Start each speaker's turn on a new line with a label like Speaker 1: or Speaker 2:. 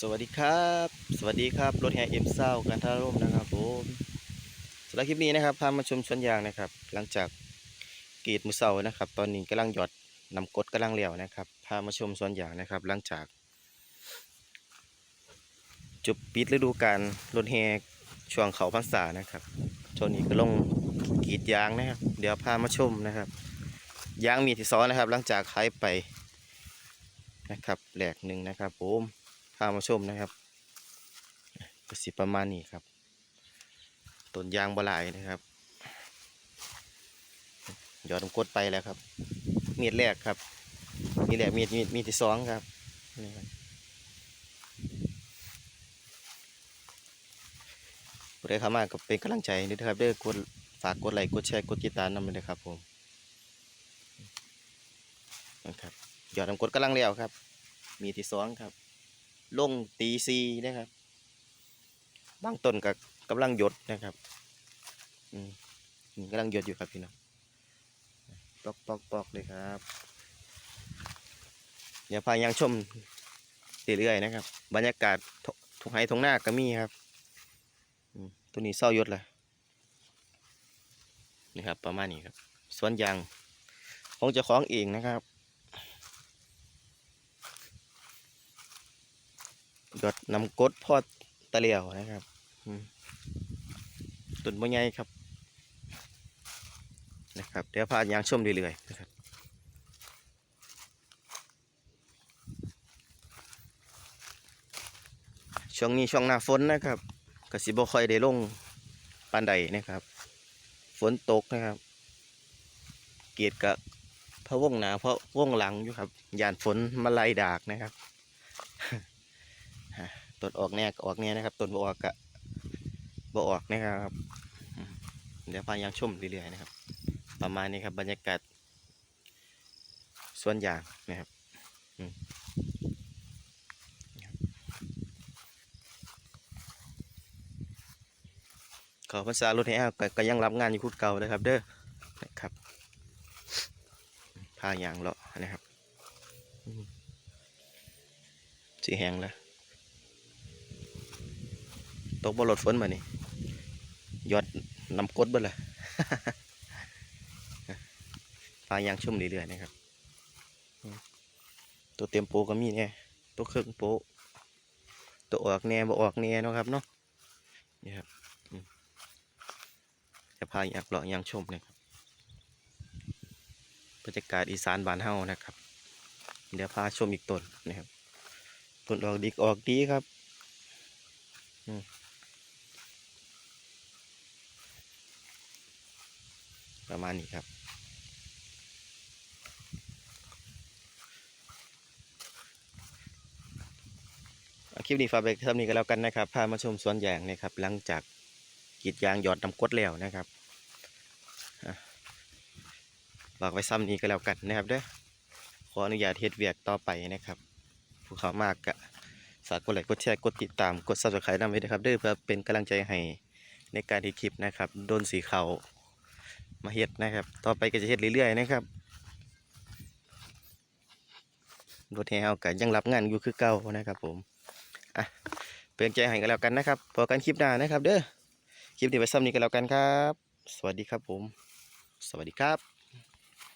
Speaker 1: สวัสดีครับ สวัสดีครับ รถแห่เอ็มเศร้ากันทาร่มนะครับผมสำหรับคลิปนี้นะครับพามาชมสวนยางนะครับ หลังจากกรีดมือเสานะครับ ตอนนี้กำลังหยอดนำกดกำลังเหลี่ยวนะครับ พามาชมสวนยางนะครับ หลังจากจบปิดฤดูกาลรถแห่ช่วงเขาพรรษานะครับช่วงนี้ก็ลงกรีดยางนะครับ เดี๋ยวพามาชมนะครับ ยางมีที่ซ้อนนะครับ หลังจากขายไปนะครับแหลกหนึ่งนะครับผม พามาชมนะครับก็สิประมาณนี้ครับต้นยางบลายนะครับยอดน้ำกดไปแล้วครับ มีดแรกครับ มีดแรกมีดมีดมีดที่สองครับนี่ครับผู้ใดเข้ามาก็เป็นกำลังใจด้วยนะครับเด้อกดฝากกดไลค์กดแชร์กดติดตามนำเลยครับผมนะครับยอดน้ำกดกำลังเลี้ยวครับ มีที่สองครับ ลงตีซีนะครับบางต้นก็กำลังหยดนะครับอืมกำลังหยดอยู่ครับพี่น้องปอกปอกปอกเลยครับเดี๋ยวพายังชมเรื่อยๆนะครับ บรรยากาศทุกไห้ทงหน้าก็มีครับอืมตัวนี้เศร้ายดเลยนี่ครับ ประมาณนี้ครับ สวนยางของเจ้าของเองนะครับ หยดนำกดพอดตะเหลียวนะครับอืมต้นมะไงครับ นะครับ เดี๋ยวพายางชมเรื่อยๆนะครับช่วงนี้ช่วงหน้าฝนนะครับกสิบค่อยได้ลงปานใดนะครับ ฝนตกนะครับ เกียดกับพระวงหนาเพราะวงหลังอยู่ครับยานฝนมาไล่ดากนะครับ ต้นออกแน่ก็ออกแน่นะครับต้นบ่ออกกะบ่ออกนะครับ เดี๋ยวพายางชมเรื่อยๆนะครับ ประมาณนี้ครับบรรยากาศสวนยางนะครับอืมนะครับขอภาษารถให้ก็ก็ยังรับงานอยู่คุดเก่านะครับ เด้อนะครับพายางเลาะนะครับสีแหงแล้ว ตกบนรถฝนมานี่ยอดนำกดเบ่ละปลายางชุ่มเรื่อยๆนะครับ ตัวเต็มโปก็มีแน่ตัวเครื่องโปตัวออกแน่บ่ออกแน่นะครับเนาะนี่ครับจะพายางเลาะยางชมนะครับบรรยากาศอีสานบ้านเฮานะครับ เดี๋ยวพาชมอีกต้นนะครับต้นออกดีออกดีครับ ประมาณนี้ครับคลิปนี้ฝากไปท่านี้ก็แล้วกันนะครับ พามาชมสวนยางนะครับ หลังจากกีดยางหยอดน้ำกดแล้วนะครับฝากไว้ซ้ำนี้ก็แล้วกันนะครับเด้อขออนุญาตเฮ็ดเวียกต่อไปนะครับผู้เขามากกะฝากกดไลค์กดแชร์กดติดตามกด subscribe นำไว้นะครับเด้อเพื่อเป็นกำลังใจให้ในการที่คลิปนะครับโดนสีเขา มาเฮ็ดนะครับ ต่อไปก็จะเห็ดเรื่อยๆนะครับรถแห่เอาก็ยังรับงานอยู่คือเก่านะครับ ผมอะเป็นกำลังใจให้กันแล้วกันนะครับพอกันคลิปหน้านะครับ เด้อคลิปนี้ไปซ้ำนี้กันแล้วกันครับ สวัสดีครับผม สวัสดีครับ